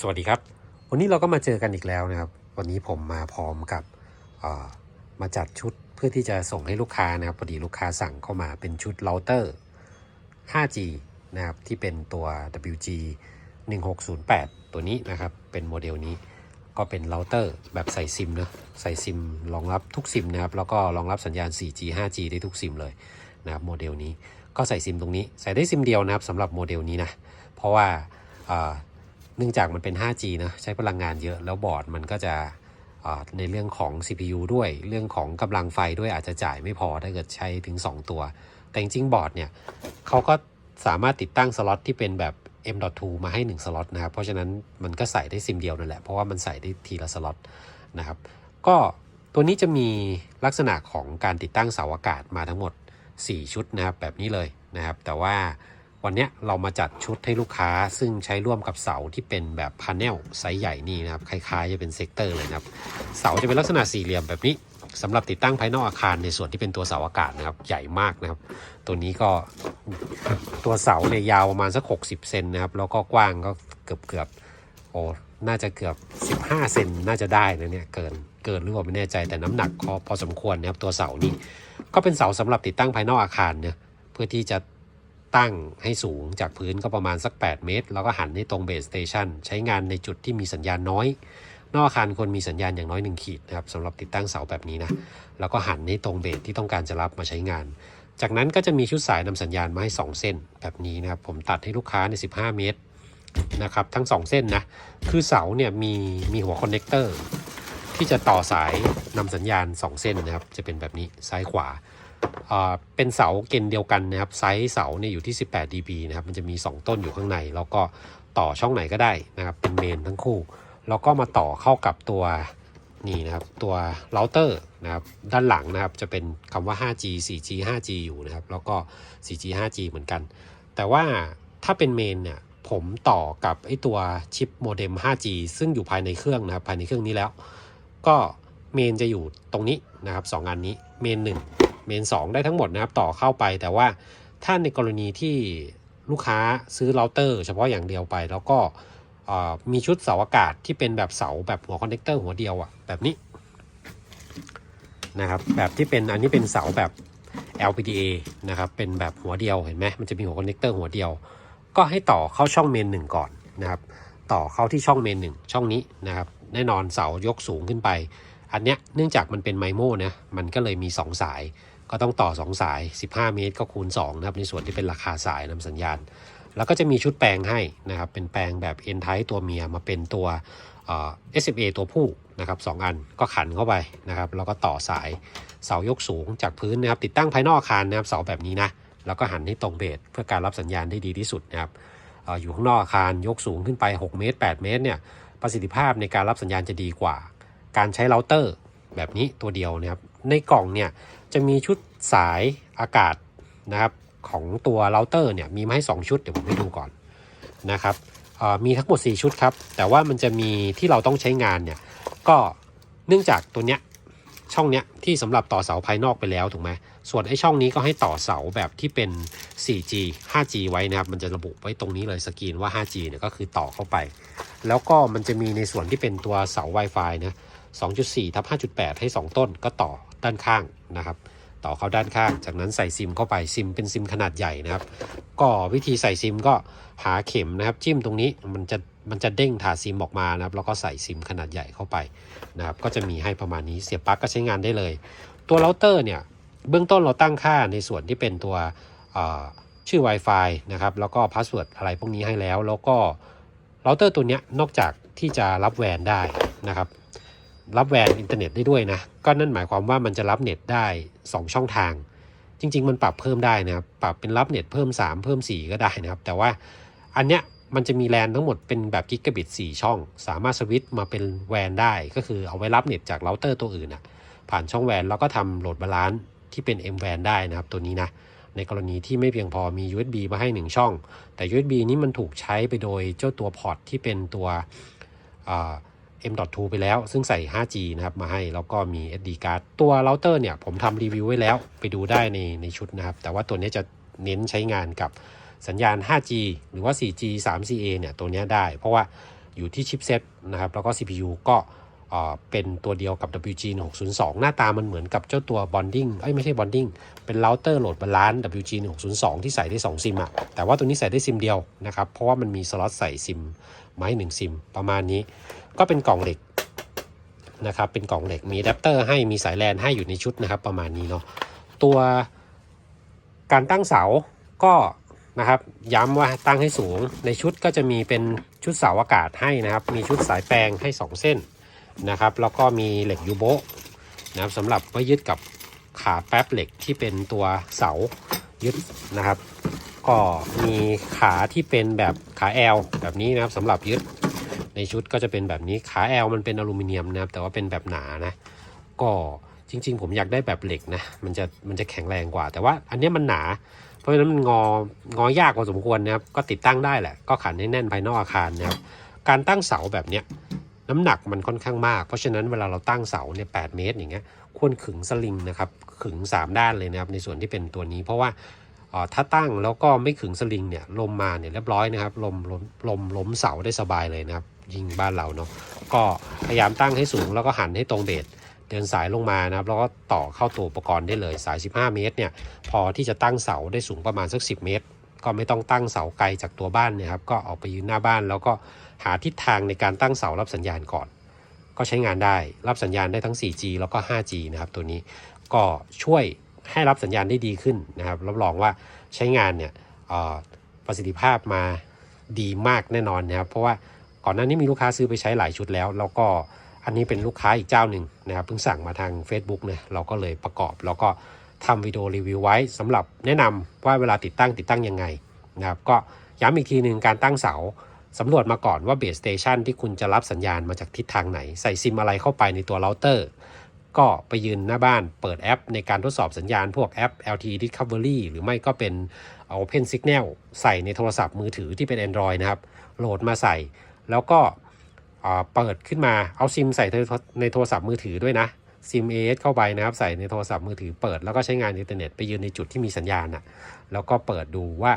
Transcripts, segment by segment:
สวัสดีครับ วันนี้เราก็มาเจอกันอีกแล้วนะครับ วันนี้ผมมาพร้อมกับมาจัดชุดเพื่อที่จะส่งให้ลูกค้านะครับพอดีลูกค้าสั่งเข้ามาเป็นชุดเราเตอร์ 5G นะครับที่เป็นตัว WG 1608 ตัวนี้นะครับ เป็นโมเดลนี้ก็เป็นเราเตอร์แบบใส่ซิมนะใส่ซิมรองรับทุกซิมนะครับ แล้วก็รองรับสัญญาณ 4G 5G ได้ทุกซิมเลยนะครับโมเดลนี้ก็ใส่ซิมตรงนี้ ใส่ได้ซิมเดียวนะครับสำหรับโมเดลนี้นะ เพราะว่า เนื่องจากมันเป็น 5G นะใช้พลังงานเยอะแล้วบอร์ดมันก็จะในเรื่องของ CPU ด้วยเรื่องของกำลังไฟด้วยอาจจะจ่ายไม่พอถ้าเกิดใช้ถึง 2 ตัว แต่จริงๆบอร์ดเนี่ยเขาก็สามารถติดตั้งสล็อตที่เป็นแบบ M.2 มาให้ 1 สล็อตนะครับ เพราะฉะนั้นมันก็ใส่ได้ซิมเดียวนั่นแหละ เพราะว่ามันใส่ได้ทีละสล็อตนะครับ ก็ตัวนี้จะมีลักษณะของการติดตั้งเสาอากาศมาทั้งหมด 4 ชุดนะครับแบบนี้เลยนะครับ แต่ว่า วันนี้เรามาจัดชุดให้ลูกค้าซึ่งใช้ร่วมกับเสาที่เป็นแบบพาเนลไซส์ใหญ่นี่นะครับคล้ายๆจะเป็นเซกเตอร์เลยนะครับ เสาจะเป็นลักษณะสี่เหลี่ยมแบบนี้สำหรับติดตั้งภายนอกอาคารในส่วนที่เป็นตัวเสาอากาศนะครับใหญ่มากนะครับ ตัวนี้ก็ตัวเสาเนี่ยยาวประมาณสัก 60 เซนนะครับแล้วก็กว้างก็เกือบเกือบโอ้น่าจะเกือบ 15 เซนน่าจะได้นะเนี่ยเกินเกินหรือเปล่าไม่แน่ใจแต่น้ำหนักพอพอสมควรนะครับตัวเสานี่ก็เป็นเสาสำหรับติดตั้งภายนอกอาคารเนี่ยเพื่อที่จะ ตั้งให้สูงจากพื้นก็ประมาณสัก 8 เมตร แล้วก็หันให้ตรงเบสสเตชันใช้งานในจุดที่มีสัญญาณน้อย นอกอาคารควรมีสัญญาณอย่างน้อย 1 ขีดนะครับสำหรับติดตั้งเสาแบบนี้นะ แล้วก็หันให้ตรงเบสที่ต้องการจะรับมาใช้งาน จากนั้นก็จะมีชุดสายนำสัญญาณมาให้ 2 เส้นแบบนี้นะครับ ผมตัดให้ลูกค้าใน 15 เมตรนะครับทั้ง 2 เส้นนะ คือเสาเนี่ยมีมีหัวคอนเนคเตอร์ที่จะต่อสายนำสัญญาณ 2 เส้นนะครับ จะเป็นแบบนี้ซ้ายขวา เป็นเสาเกณฑ์เดียวกันนะครับไซส์เสาเนี่ยอยู่ที่ 18 dB นะครับมันจะมี 2 ต้นอยู่ข้างใน แล้วก็ต่อช่องไหนก็ได้นะครับเป็นเมนทั้งคู่ แล้วก็มาต่อเข้ากับตัวนี่นะครับตัวเราเตอร์นะครับด้านหลังนะครับจะเป็นคำว่า 5G 4G 5G อยู่นะครับแล้วก็ 4G 5G เหมือนกัน แต่ว่าถ้าเป็นเมนเนี่ยผมต่อกับไอตัวชิปโมเด็ม 5G ซึ่งอยู่ภายในเครื่องนะครับภายในเครื่องนี้แล้ว ก็เมนจะอยู่ตรงนี้นะครับสองอันนี้เมน1 เมน 2 ได้ทั้งหมดนะครับต่อเข้าไป แต่ว่าถ้าในกรณีที่ลูกค้าซื้อเราเตอร์เฉพาะอย่างเดียวไป แล้วก็มีชุดเสาอากาศที่เป็นแบบเสาแบบหัวคอนเนคเตอร์หัวเดียวอะแบบนี้นะครับแบบที่เป็นอันนี้เป็นเสาแบบ LPDA นะครับเป็นแบบหัวเดียวเห็นไหมมันจะมีหัวคอนเนคเตอร์หัวเดียว ก็ให้ต่อเข้าช่องเมนหนึ่งก่อนนะครับต่อเข้าที่ช่องเมนหนึ่งช่องนี้นะครับแน่นอนเสายกสูงขึ้นไป อันเนี้ยเนื่องจากมันเป็นไมโมนะมันก็เลยมี 2 สาย ก็ต้องต่อ 2 สาย 15 เมตรก็คูณ2นะครับในส่วนที่เป็นราคาสายนำสัญญาณ แล้วก็จะมีชุดแปลงให้นะครับเป็นแปลงแบบ N type ตัวเมียมาเป็นตัวเอ่อ SMA ตัวผู้นะครับสองอันก็ขันเข้าไปนะครับแล้วก็ต่อสายเสายกสูงจากพื้นนะครับติดตั้งภายนอกอาคารนะครับเสาแบบนี้นะแล้วก็หันให้ตรงเบสเพื่อการรับสัญญาณได้ดีที่สุดนะครับอออยู่ข้างนอกอาคารยกสูงขึ้นไป 6 เมตร 8 เมตรเนี่ยประสิทธิภาพในการรับสัญญาณจะดีกว่า การใช้เราเตอร์แบบนี้ตัวเดียวนะครับ ในกล่องเนี่ยจะมีชุดสายอากาศนะครับของตัวเราเตอร์เนี่ยมีมาให้ 2 ชุดเดี๋ยวผมให้ดูก่อนนะครับมีทั้งหมด 4 ชุดครับ แต่ว่ามันจะมีที่เราต้องใช้งานเนี่ยก็เนื่องจากตัวเนี้ยช่องเนี้ยที่สำหรับต่อเสาภายนอกไปแล้วถูกไหมส่วนไอ้ช่องนี้ก็ให้ต่อเสาแบบที่เป็น 4G 5G ไว้นะครับ มันจะระบุไว้ตรงนี้เลยสกรีนว่า 5G เนี่ยก็คือต่อเข้าไป แล้วก็มันจะมีในส่วนที่เป็นตัวเสา Wi-Fi นะ2.4ทับ5.8 ให้ 2 ต้นก็ต่อ ด้านข้างนะครับต่อเข้าด้านข้าง จากนั้นใส่ซิมเข้าไปซิมเป็นซิมขนาดใหญ่นะครับ ก็วิธีใส่ซิมก็หาเข็มนะครับจิ้มตรงนี้มันจะมันจะเด้งถาซิมออกมานะครับแล้วก็ใส่ซิมขนาดใหญ่เข้าไปนะครับก็จะมีให้ประมาณนี้เสียบปลั๊กก็ใช้งานได้เลย ตัวเราเตอร์เนี่ยเบื้องต้นเราตั้งค่าในส่วนที่เป็นตัวชื่อ Wi-Fi นะครับแล้วก็พาสเวิร์ดอะไรพวกนี้ให้แล้ว แล้วก็เราเตอร์ตัวนี้นอกจากที่จะรับแวนได้นะครับ รับแวนอินเทอร์เน็ตได้ด้วยนะ ก็นั่นหมายความว่ามันจะรับเน็ตได้ 2 ช่องทาง จริง ๆ มันปรับเพิ่มได้นะครับ ปรับเป็นรับเน็ตเพิ่ม 3 เพิ่ม 4 ก็ได้นะครับ แต่ว่าอันเนี้ยมันจะมีแลนทั้งหมดเป็นแบบกิกะบิต 4 ช่อง สามารถสวิตช์มาเป็นแวนได้ ก็คือเอาไว้รับเน็ตจากเราเตอร์ตัวอื่นนะผ่านช่องแวนแล้วก็ทำโหลดบาลานซ์ที่เป็น M แวนได้นะครับตัวนี้นะ ในกรณีที่ไม่เพียงพอมี USB มาให้ 1 ช่อง แต่ USB นี้มันถูกใช้ไปโดยเจ้าตัวพอร์ตที่เป็นตัวอ่า M.2 ไปแล้ว ซึ่งใส่ 5G นะครับมาให้ แล้วก็มี SD card ตัวเราเตอร์เนี่ย ผมทำรีวิวไว้แล้ว ไปดูได้ในในชุดนะครับ แต่ว่าตัวนี้จะเน้นใช้งานกับสัญญาณ 5G หรือว่า 4G 3CA เนี่ย ตัวนี้ได้ เพราะว่าอยู่ที่ชิปเซ็ตนะครับ แล้วก็ CPU ก็เป็นตัวเดียวกับ WG 1 6 0 2หน้าตามันเหมือนกับเจ้าตัว bonding เอ้ยไม่ใช่ bonding เป็นเราเตอร์โหลดบาลานซ์ WG 1 6 0 2ที่ใส่ได้ 2 ซิมอะแต่ว่าตัวนี้ใส่ได้ซิมเดียวนะครับ เพราะว่ามันมีสล็อตใส่ซิมไม้หนึ่งซิมประมาณนี้ ก็เป็นกล่องเหล็กนะครับเป็นกล่องเหล็กมีอดปเตอร์ให้มีสายแลนให้อยู่ในชุดนะครับ ประมาณนี้เนาะตัวการตั้งเสาก็นะครับย้ำว่าตั้งให้สูงในชุดก็จะมีเป็นชุดเสาอากาศให้นะครับ มีชุดสายแปลงให้ 2 เส้นนะครับ แล้วก็มีเหล็กยูโบนะครับสำหรับไว้ยึดกับขาแป๊บเหล็กที่เป็นตัวเสายึดนะครับ ก็มีขาที่เป็นแบบขาแอลแบบนี้นะครับสำหรับยึด ในชุดก็จะเป็นแบบนี้ขาแอลมันเป็นอลูมิเนียมนะครับแต่ว่าเป็นแบบหนานะ ก็จริง ๆ ผมอยากได้แบบเหล็กนะมันจะมันจะแข็งแรงกว่า แต่ว่าอันนี้มันหนา เพราะฉะนั้นมันงองอยากพอสมควรนะครับก็ติดตั้งได้แหละ ก็ขันให้แน่นภายนอกอาคารนะครับการตั้งเสาแบบเนี้ยน้ำหนักมันค่อนข้างมาก เพราะฉะนั้นเวลาเราตั้งเสาเนี่ยแเมตรอย่างเงี้ยควรขึงสลิงนะครับขึง 3 ด้านเลยนะครับในส่วนที่เป็นตัวนี้ เพราะว่าถ้าตั้งแล้วก็ไม่ขึงสลิงเนี่ยลมมาเนี่ยเรียบร้อยนะครับลมลมลมล้มเสาได้สบายเลยนะครับ ยิงบ้านเราเนาะก็พยายามตั้งให้สูงแล้วก็หันให้ตรงเบสเดินสายลงมานะครับแล้วก็ต่อเข้าตัวอุปกรณ์ได้เลยสาย 15 เมตรเนี่ยพอที่จะตั้งเสาได้สูงประมาณสัก 10 เมตร ก็ไม่ต้องตั้งเสาไกลจากตัวบ้านนะครับก็ออกไปยืนหน้าบ้าน แล้วก็หาทิศทางในการตั้งเสารับสัญญาณก่อน ก็ใช้งานได้รับสัญญาณได้ทั้ง 4G แล้วก็ 5G นะครับตัวนี้ก็ช่วยให้รับสัญญาณได้ดีขึ้นนะครับรับรองว่าใช้งานเนี่ยประสิทธิภาพมาดีมากแน่นอนนะครับเพราะว่า ก่อนหน้านี้มีลูกค้าซื้อไปใช้หลายชุดแล้ว แล้วก็อันนี้เป็นลูกค้าอีกเจ้าหนึ่งนะครับเพิ่งสั่งมาทาง Facebook เนี่ยเราก็เลยประกอบ แล้วก็ทำวิดีโอรีวิวไว้สำหรับแนะนำว่าเวลาติดตั้งติดตั้งยังไงนะครับก็ย้ำอีกทีหนึ่งการตั้งเสาสำรวจมาก่อนว่าเบสสเตชันที่คุณจะรับสัญญาณมาจากทิศทางไหน ใส่ซิมอะไรเข้าไปในตัวเราเตอร์ ก็ไปยืนหน้าบ้านเปิดแอป ในการทดสอบสัญญาณพวกแอป LTE Recovery หรือไม่ก็เป็น Open Signal ใส่ในโทรศัพท์มือถือที่เป็น Android นะครับ โหลดมาใส่ แล้วก็เปิดขึ้นมาเอาซิมใส่ในโทรศัพท์มือถือด้วยนะซิม AS เข้าไปนะครับใส่ในโทรศัพท์มือถือเปิดแล้วก็ใช้งานอินเทอร์เน็ตไปยืนในจุดที่มีสัญญาณอะแล้วก็เปิดดูว่า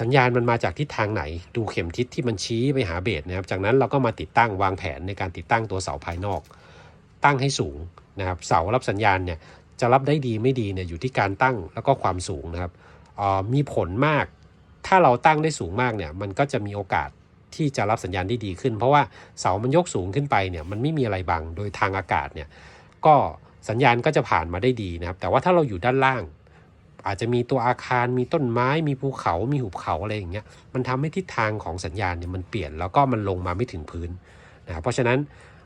สัญญาณมันมาจากทิศทางไหน ดูเข็มทิศที่มันชี้ไปหาเบสนะครับ จากนั้นเราก็มาติดตั้งวางแผนในการติดตั้งตัวเสาภายนอก ตั้งให้สูงนะครับ เสารับสัญญาณเนี่ยจะรับได้ดีไม่ดีเนี่ยอยู่ที่การตั้งแล้วก็ความสูงนะครับออมีผลมาก ถ้าเราตั้งได้สูงมากเนี่ยมันก็จะมีโอกาส ที่จะรับสัญญาณได้ดีขึ้น เพราะว่าเสามันยกสูงขึ้นไปเนี่ยมันไม่มีอะไรบังโดยทางอากาศเนี่ยก็สัญญาณก็จะผ่านมาได้ดีนะครับ แต่ว่าถ้าเราอยู่ด้านล่าง อาจจะมีตัวอาคารมีต้นไม้ มีภูเขา มีหุบเขาอะไรอย่างเงี้ยมันทำให้ทิศทางของสัญญาณเนี่ยมันเปลี่ยนแล้วก็มันลงมาไม่ถึงพื้นนะครับเพราะฉะนั้น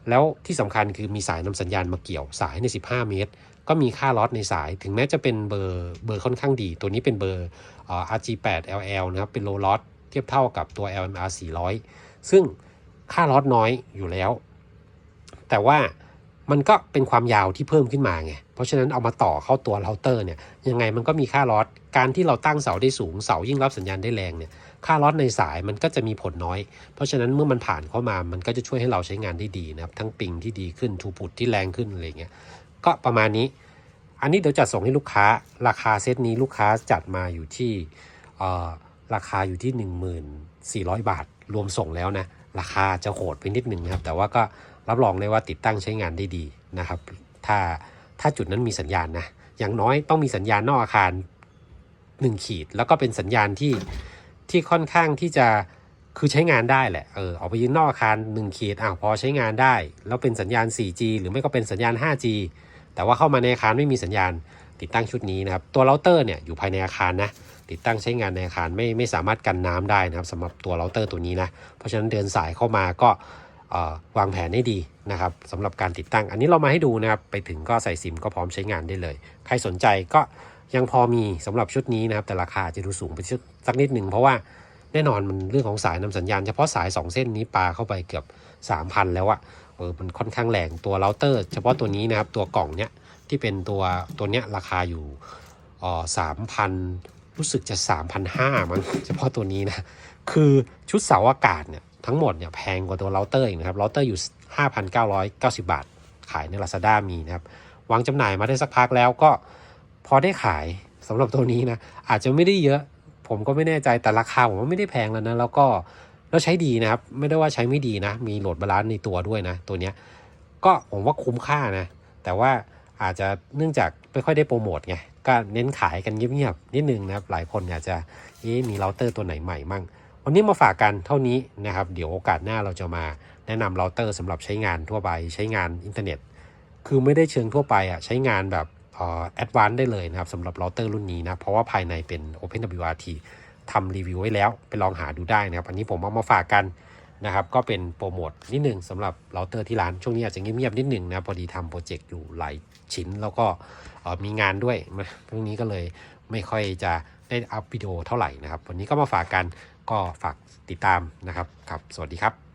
แล้วที่สำคัญคือมีสายนำสัญญาณมาเกี่ยวสายใน 15 เมตร ก็มีค่าลอตในสาย ถึงแม้จะเป็นเบอร์เบอร์ค่อนข้างดี ตัวนี้เป็นเบอร์ RG8 LL นะครับเป็นโลลอตเทียบเท่ากับตัว LMR 400 ซึ่งค่าลอตน้อยอยู่แล้ว แต่ว่ามันก็เป็นความยาวที่เพิ่มขึ้นมาไง เพราะฉะนั้นเอามาต่อเข้าตัวเราเตอร์เนี่ยยังไงมันก็มีค่าลอต การที่เราตั้งเสาได้สูงเสายิ่งรับสัญญาณได้แรงเนี่ยค่าลอตในสายมันก็จะมีผลน้อย เพราะฉะนั้นเมื่อมันผ่านเข้ามามันก็จะช่วยให้เราใช้งานได้ดีนะครับ ทั้งปิงที่ดีขึ้นทูพุตที่แรงขึ้นอะไรเงี้ย ก็ประมาณนี้ อันนี้เดี๋ยวจัดส่งให้ลูกค้า ราคาเซตนี้ลูกค้าจัดมาอยู่ที่เอ่อ ราคาอยู่ที่ 1400 บาท รวมส่งแล้วนะ ราคาจะโหดไปนิดหนึ่งนะครับ แต่ว่าก็รับรองได้ว่าติดตั้งใช้งานได้ดีนะครับ ถ้าถ้าจุดนั้นมีสัญญาณนะ อย่างน้อยต้องมีสัญญาณนอกอาคาร 1 ขีด แล้วก็เป็นสัญญาณที่ที่ค่อนข้างที่จะคือใช้งานได้แหละ เออออกไปยืนนอกอาคาร 1 ขีดอ้าวพอใช้งานได้ แล้วเป็นสัญญาณ 4G หรือไม่ก็เป็นสัญญาณ 5G แต่ว่าเข้ามาในอาคารไม่มีสัญญาณติดตั้งชุดนี้นะครับ ตัวเราเตอร์เนี่ยอยู่ภายในอาคารนะ ติดตั้งใช้งานในอาคารไม่ไม่สามารถกันน้ำได้นะครับสำหรับตัวเราเตอร์ตัวนี้นะ เพราะฉะนั้นเดินสายเข้ามาก็วางแผนให้ดีนะครับสำหรับการติดตั้ง อันนี้เรามาให้ดูนะครับไปถึงก็ใส่ซิมก็พร้อมใช้งานได้เลย ใครสนใจก็ยังพอมีสำหรับชุดนี้นะครับแต่ราคาจะดูสูงไปสักนิดหนึ่งเพราะว่าแน่นอนมันเรื่องของสายนำสัญญาณเฉพาะสาย 2 เส้นนี้ปลาเข้าไปเกือบ 3,000 แล้วอะเออมันค่อนข้างแรงตัวเราเตอร์ เฉพาะตัวนี้นะครับตัวกล่องเนี้ยที่เป็นตัวตัวเนี้ยราคาอยู่อ่อสามพัน รู้สึกจะ3,500มั้งเฉพาะตัวนี้นะ คือชุดเสาอากาศเนี่ยทั้งหมดเนี่ยแพงกว่าตัวเราเตอร์อีกนะครับเราเตอร์อยู่ 5,990 บาท ขายใน Lazada มีนะครับ วางจำหน่ายมาได้สักพักแล้วก็พอได้ขายสำหรับตัวนี้นะ อาจจะไม่ได้เยอะ ผมก็ไม่แน่ใจแต่ราคาผมว่าไม่ได้แพงแล้วนะ แล้วก็แล้วใช้ดีนะครับ ไม่ได้ว่าใช้ไม่ดีนะ มีโหลดบาลานซ์ในตัวด้วยนะ ตัวเนี้ยก็ผมว่าคุ้มค่านะ แต่ว่า อาจจะเนื่องจากไม่ค่อยได้โปรโมทไงก็เน้นขายกันเงียบๆนิดนึงนะครับหลายคนอยากจะเอ๊มีเราเตอร์ตัวไหนใหม่มั่งวันนี้มาฝากกันเท่านี้นะครับเดี๋ยวโอกาสหน้าเราจะมาแนะนำเราเตอร์สำหรับใช้งานทั่วไปใช้งานอินเทอร์เน็ต คือไม่ได้เชิงทั่วไปอะใช้งานแบบเออแอดวานซ์ได้เลยนะครับสำหรับเราเตอร์รุ่นนี้นะเพราะว่าภายในเป็น OpenWRT ทำรีวิวไว้แล้วไปลองหาดูได้นะครับอันนี้ผมเอามาฝากกันนะครับก็เป็นโปรโมทนิดนึงสำหรับเราเตอร์ที่ร้านช่วงนี้อาจจะเงียบๆนิดนึงนะพอดีทำโปรเจกต์อยู่หลาย ชิ้นแล้วก็มีงานด้วยช่วงนี้ก็เลยไม่ค่อยจะได้อัพวิดีโอเท่าไหร่นะครับ วันนี้ก็มาฝากกันก็ฝากติดตามนะครับครับ สวัสดีครับ